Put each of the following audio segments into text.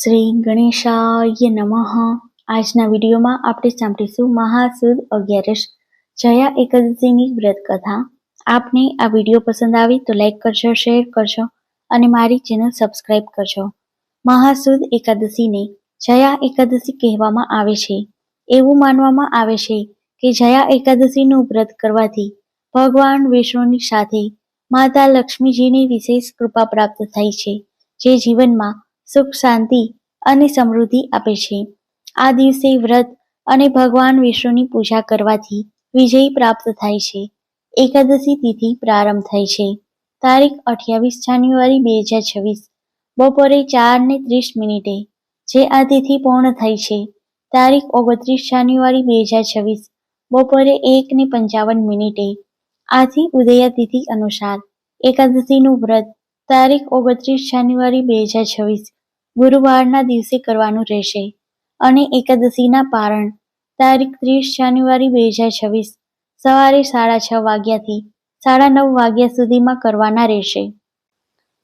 શ્રી ગણેશાય નમઃ. આજના વિડીયોમાં આપણે સાંભળીશું મહાસુદ અગિયારસ જયા એકાદશીની વ્રત કથા આપને આ વીડિયો પસંદ આવી તો લાઈક કરજો, શેર કરજો અને મારી ચેનલ સબસ્ક્રાઈબ કરજો. મહાસુદ એકાદશીને જયા એકાદશી કહેવામાં આવે છે. એવું માનવામાં આવે છે કે જયા એકાદશીનું વ્રત કરવાથી ભગવાન વિષ્ણુની સાથે માતા લક્ષ્મીજીની વિશેષ કૃપા પ્રાપ્ત થાય છે. જે જીવનમાં સુખ, શાંતિ અને સમૃદ્ધિ આપે છે. આ દિવસે વ્રત અને ભગવાન વિષ્ણુની પૂજા કરવાથી વિજય પ્રાપ્ત થાય છે. એકાદશી તિથિ પ્રારંભ થાય છે. તારીખ અઠ્યાવીસ જાન્યુઆરી બે હજાર છવ્વીસ, બપોરે ચાર ને ત્રીસ મિનિટે, જે આ તિથિ પૂર્ણ થઈ છે. તારીખ ઓગણત્રીસ જાન્યુઆરી બે હજાર છવ્વીસ, બપોરે એક ને પંચાવન મિનિટે. આથી ઉદયા તિથિ અનુસાર એકાદશીનું વ્રત તારીખ ઓગણત્રીસ જાન્યુઆરી બે હજાર છવ્વીસ ગુરુવારના દિવસે કરવાનું રહેશે. અને એકાદશીના પારણ, તારીખ ત્રીસ જાન્યુઆરી બે હજાર છવ્વીસ, સવારે સાડા છ વાગ્યાથી સાડા નવ વાગ્યા સુધીમાં કરવાના રહેશે.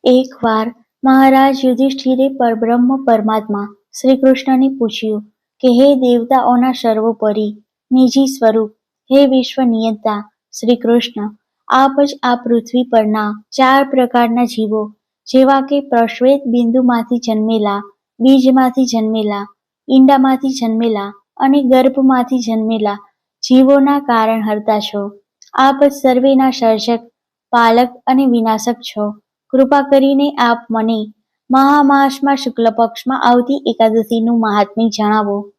એકવાર મહારાજ યુધિષ્ઠિરે પરબ્રહ્મ પરમાત્મા શ્રી કૃષ્ણને પૂછ્યું કે, હે દેવતાઓના સર્વોપરી, નિજી સ્વરૂપ, હે વિશ્વ નિયંતા, શ્રી કૃષ્ણ, આપ જ આ પૃથ્વી પરના ચાર પ્રકારના જીવો જેવા કે પ્રશ્વેત બિંદુમાંથી જન્મેલા, બીજમાંથી જન્મેલા, ઈંડામાંથી જન્મેલા અને ગર્ભમાંથી જન્મેલા જીવોના કારણ હરતા છો. આપ સર્વેના સર્જક, પાલક અને વિનાશક છો. કૃપા કરીને આપ મને મહામાસમાં શુક્લ પક્ષમાં આવતી એકાદશીનું મહાત્મ્ય જણાવો.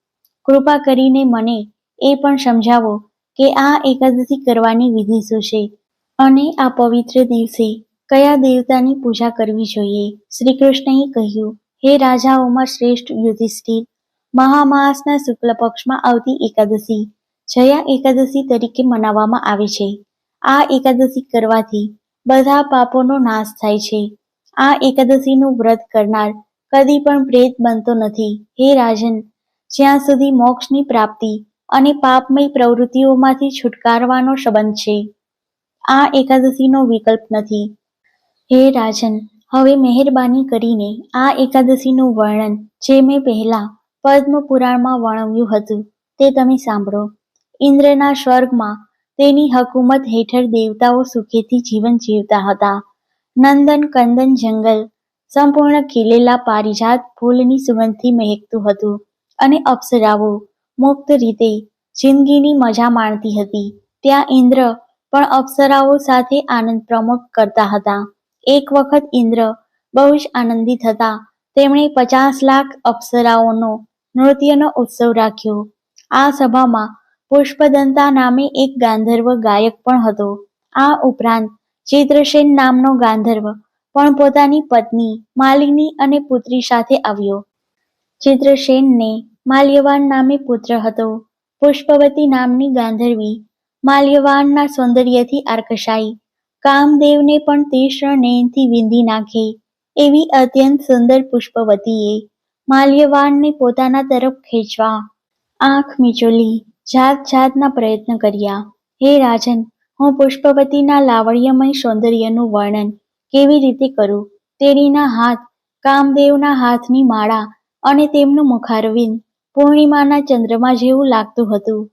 કૃપા કરીને મને એ પણ સમજાવો કે આ એકાદશી કરવાની વિધિ શું છે? અને આ પવિત્ર દિવસે કયા દેવતાની પૂજા કરવી જોઈએ? શ્રી કૃષ્ણએ કહ્યું, હે રાજાઓમાં શ્રેષ્ઠ યુધિષ્ઠિર, મહામાસના શુક્લ પક્ષમાં આવતી એકાદશી, જયા એકાદશી તરીકે મનાવવામાં આવે છે. આ એકાદશી કરવાથી બધા પાપોનો નાશ થાય છે. આ એકાદશીનું વ્રત કરનાર કદી પણ પ્રેત બનતો નથી. હે રાજન, જ્યાં સુધી મોક્ષની પ્રાપ્તિ અને પાપમય પ્રવૃત્તિઓમાંથી છુટકારવાનો સંબંધ છે, આ એકાદશીનો વિકલ્પ નથી. હે રાજન, હવે મહેરબાની કરીને આ એકાદશીનું વર્ણન જે મેં પહેલા પદ્મ પુરાણમાં વર્ણવ્યું હતું તે તમે સાંભળો. ઇન્દ્રના સ્વર્ગમાં તેની હકુમત હેઠળ દેવતાઓ સુખેથી જીવન જીવતા હતા. નંદન કંદન જંગલ સંપૂર્ણ ખીલેલા પારિજાત ફૂલની સુગંધથી મહેકતું હતું અને અપ્સરાઓ મુક્ત રીતે જિંદગીની મજા માણતી હતી. ત્યાં ઇન્દ્ર પણ અપ્સરાઓ સાથે આનંદ પ્રમોખ કરતા હતા. એક વખત ઇન્દ્ર બહુ જ આનંદિત હતા. તેમણે પચાસ લાખ અપ્સરાઓનો નૃત્યનો ઉત્સવ રાખ્યો. આ સભામાં પુષ્પદંતા નામે એક ગાંધર્વ ગાયક પણ હતો. આ ઉપરાંત ચિત્રસેન નામનો ગાંધર્વ પણ પોતાની પત્ની, માલિની અને પુત્રી સાથે આવ્યો. ચિત્રસેનને માલ્યવાન નામે પુત્ર હતો. પુષ્પવતી નામની ગાંધર્વી માલ્યવાનના સૌંદર્યથી આકર્ષાઈ કામદેવને પણ તીક્ષ્ણ નયનથી વિંધી નાખે. એવી અત્યંત સુંદર પુષ્પવતીએ માલ્યવાનને પોતાના તરફ ખેંચવા આંખ મીચોલી જાત જાતના પ્રયત્ન કર્યા. હે રાજન, હું પુષ્પવતીના લાવણ્યમય સૌંદર્યનું વર્ણન કેવી રીતે કરું તેણીના હાથ, કામદેવના હાથની માળા અને તેમનું મુખારવિંદ પૂર્ણિમાના ચંદ્રમા જેવું લાગતું હતું.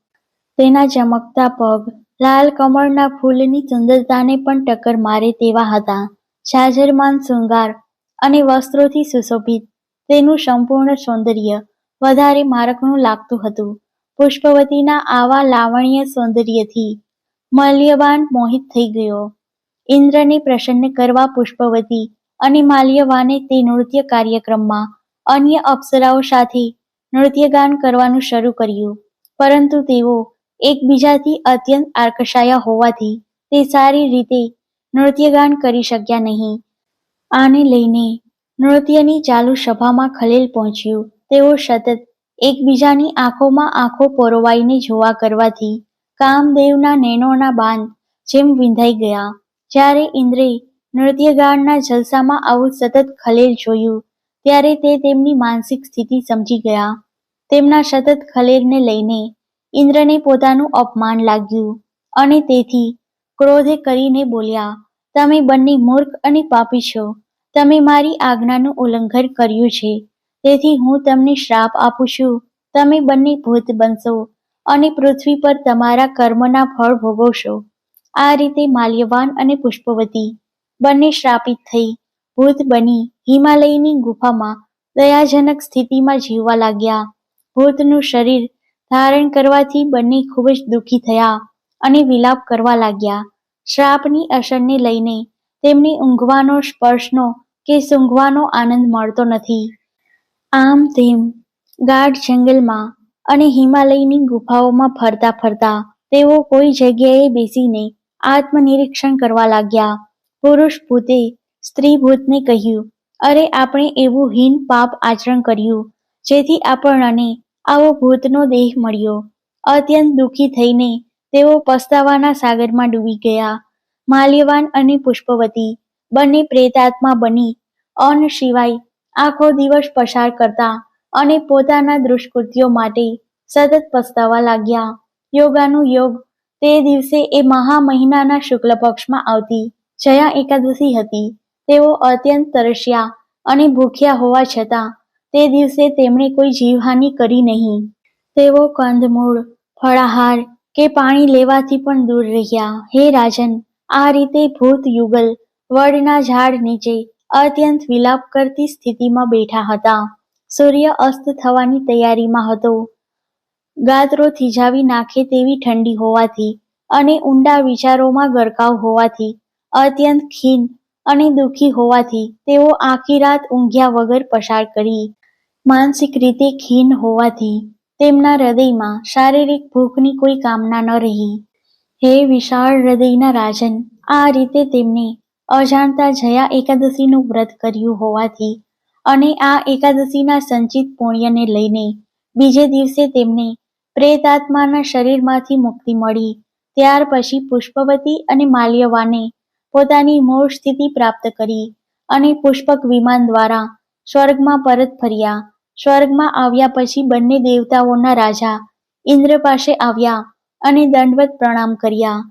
તેના ચમકતા પગ લાલ કમળના ફૂલની સુંદરતાને પણ ટક્કર મારે તેવા હતા. શાજરમાન શૃંગાર અને વસ્ત્રોથી સુશોભિત. તેનું સંપૂર્ણ સૌંદર્ય વધારે મારકનું લાગતું હતું. પુષ્પવતીના આવા લાવણ્ય સૌંદર્યથી માલ્યવાન મોહિત થઈ ગયો. ઇન્દ્રને પ્રસન્ન કરવા પુષ્પવતી અને માલ્યવાને તે નૃત્ય કાર્યક્રમમાં અન્ય અપ્સરાઓ સાથે નૃત્યગાન કરવાનું શરૂ કર્યું. પરંતુ તેઓ એકબીજાથી અત્યંત આકર્ષાયા હોવાથી તે સારી રીતે નૃત્યગાન કરી શક્યા નહીં. આને લઈને નૃત્યની ચાલુ સભામાં ખલેલ પહોંચ્યું. તેઓ સતત એકબીજાની આંખોમાં આંખો પરોવાઈને જોવા કરવાથી કામદેવના નૈનોના બાંધ જેમ વિંધાઈ ગયા. જ્યારે ઇન્દ્રે નૃત્યગાનના જલસામાં આવું સતત ખલેલ જોયું, ત્યારે તે તેમની માનસિક સ્થિતિ સમજી ગયા. તેમના સતત ખલેલને લઈને ઇન્દ્રને પોતાનું અપમાન લાગ્યું અને તેથી ક્રોધે કરીને બોલ્યા, તમે બંને મૂર્ખ અને પાપી છો. તમે મારી આજ્ઞાનું ઉલ્લંઘન કર્યું છે. તેથી હું તમને શ્રાપ આપું છું. તમે બંને ભૂત બનશો અને પૃથ્વી પર તમારા કર્મના ફળ ભોગવશો. આ રીતે માલ્યવાન અને પુષ્પવતી બંને શ્રાપિત થઈ, ભૂત બની હિમાલયની ગુફામાં દયાજનક સ્થિતિમાં જીવવા લાગ્યા. ભૂતનું શરીર ધારણ કરવાથી બંને ખૂબ જ દુઃખી થયા અને વિલાપ કરવા લાગ્યા. શ્રાપની અસરને લઈને તેમને ઊંઘવાનો સ્પર્શનો કે સૂંઘવાનો આનંદ મળતો નથી. આમ તેમ ગાઢ જંગલમાં અને હિમાલયની ગુફાઓમાં ફરતા ફરતા તેઓ કોઈ જગ્યાએ બેસીને આત્મનિરીક્ષણ કરવા લાગ્યા. પુરુષ ભૂતે સ્ત્રી ભૂતને કહ્યું, અરે, આપણે એવું હીન પાપ આચરણ કર્યું, જેથી આપણને આવો ભૂતનો દેહ મળ્યો. અત્યંત દુઃખી થઈને તેઓ પસ્તાવાના સાગરમાં ડૂબી ગયા. માલ્યવાન અને પુષ્પવતી બંને પ્રેતાત્મા બની અન્ન સિવાય આખો દિવસ પસાર કરતા અને પોતાના દુષ્કૃત્યો માટે સતત પસ્તાવા લાગ્યા. યોગાનું યોગ તે દિવસે એ મહા મહિનાના શુક્લ પક્ષમાં આવતી જયા એકાદશી હતી. તેઓ અત્યંત તરસ્યા અને ભૂખ્યા હોવા છતાં તે દિવસે તેમણે કોઈ જીવહાનિ કરી નહીં. તેઓ કંદમૂળ, ફળાહાર કે પાણી લેવાથી પણ દૂર રહ્યા. હે રાજન, આ રીતે ભૂત યુગલ વડના ઝાડ નીચે અત્યંત વિલાપ કરતી સ્થિતિમાં બેઠા હતા. સૂર્ય અસ્ત થવાની તૈયારીમાં હતો. ગાત્રો થીજાવી નાખે તેવી ઠંડી હોવાથી અને ઊંડા વિચારોમાં ગરકાવ હોવાથી, અત્યંત ખીન અને દુઃખી હોવાથી તેઓ આખી રાત ઊંઘ્યા વગર પસાર કરી. માનસિક રીતે ખીન હોવાથી તેમના હૃદયમાં શારીરિક ભૂખની કોઈ કામના ન રહી. હે વિશાળ હૃદયના રાજન, આ રીતે તેમને અજાણતા જયા એકાદશીનું વ્રત કર્યું હોવાથી અને આ એકાદશીના સંચિત પુણ્યને લઈને બીજે દિવસે તેમને પ્રેતાત્માના શરીરમાંથી મુક્તિ મળી. ત્યાર પછી પુષ્પવતી અને માલ્યવાને પોતાની મૂળ સ્થિતિ પ્રાપ્ત કરી અને પુષ્પક વિમાન દ્વારા સ્વર્ગમાં પરત ફર્યા. સ્વર્ગમાં આવ્યા પછી બંને દેવતાઓના રાજા ઇન્દ્ર પાસે આવ્યા અને દંડવત પ્રણામ કર્યા.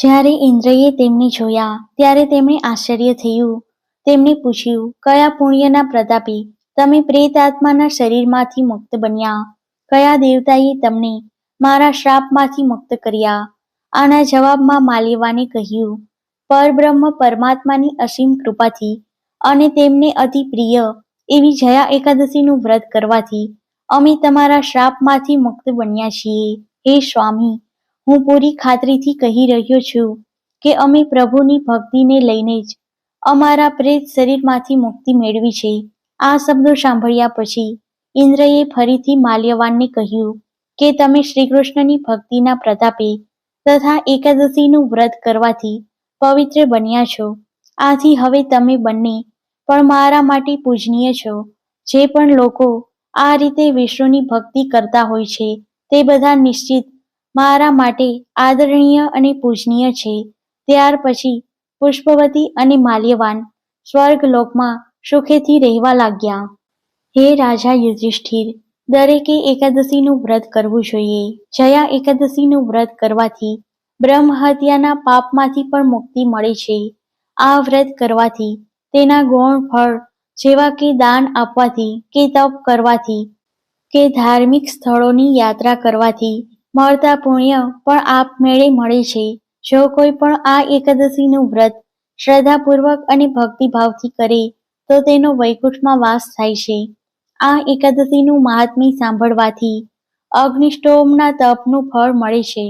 જ્યારે ઇન્દ્રએ તેમને જોયા, ત્યારે તેમને આશ્ચર્ય થયું. તેમણે પૂછ્યું, કયા પુણ્યના પ્રતાપી તમે પ્રેતાત્માના શરીરમાંથી મુક્ત બન્યા? કયા દેવતાએ તમને મારા શ્રાપમાંથી મુક્ત કર્યા? આના જવાબમાં માલેવાને કહ્યું, પરબ્રહ્મ પરમાત્માની અસીમ કૃપાથી અને તેમને અતિ પ્રિય એવી જયા એકાદશીનું વ્રત કરવાથી અમે તમારા શ્રાપમાંથી મુક્ત બન્યા છીએ. હે સ્વામી, હું પૂરી ખાતરીથી કહી રહ્યો છું કે અમે પ્રભુની ભક્તિને લઈને જ અમારા પ્રેત શરીરમાંથી મુક્તિ મેળવી છે. આ શબ્દો સાંભળ્યા પછી ઇન્દ્રએ ફરીથી માલ્યવાનને કહ્યું કે તમે શ્રીકૃષ્ણની ભક્તિના પ્રતાપે તથા એકાદશીનું વ્રત કરવાથી પવિત્ર બન્યા છો. આથી હવે તમે બંને પણ મારા માટે પૂજનીય છો. જે પણ લોકો આ રીતે વિષ્ણુની ભક્તિ કરતા હોય છે, તે બધા નિશ્ચિત મારા માટે આદરણીય અને પૂજનીય છે. ત્યાર પછી પુષ્પવતી અને માલ્યવાન સ્વર્ગલોકમાં સુખેથી રહેવા લાગ્યા. હે રાજા યુધિષ્ઠિર, દરેકે એકાદશીનું વ્રત કરવું જોઈએ. જયા એકાદશીનું વ્રત કરવાથી બ્રહ્મ હત્યાના પાપમાંથી પણ મુક્તિ મળે છે. આ વ્રત કરવાથી તેના ગૌણ ફળ, જેવા કે દાન આપવાથી, કે તપ કરવાથી, કે ધાર્મિક સ્થળોની યાત્રા કરવાથી મળતા પુણ્ય પણ આપમેળે મળે છે. જો કોઈ પણ આ એકાદશીનું વ્રત શ્રદ્ધાપૂર્વક અને ભક્તિભાવથી કરે, તો તેનો વૈકુંઠમાં વાસ થાય છે. આ એકાદશીનું મહાત્મ્ય સાંભળવાથી અગ્નિષ્ટોમના તપનું ફળ મળે છે.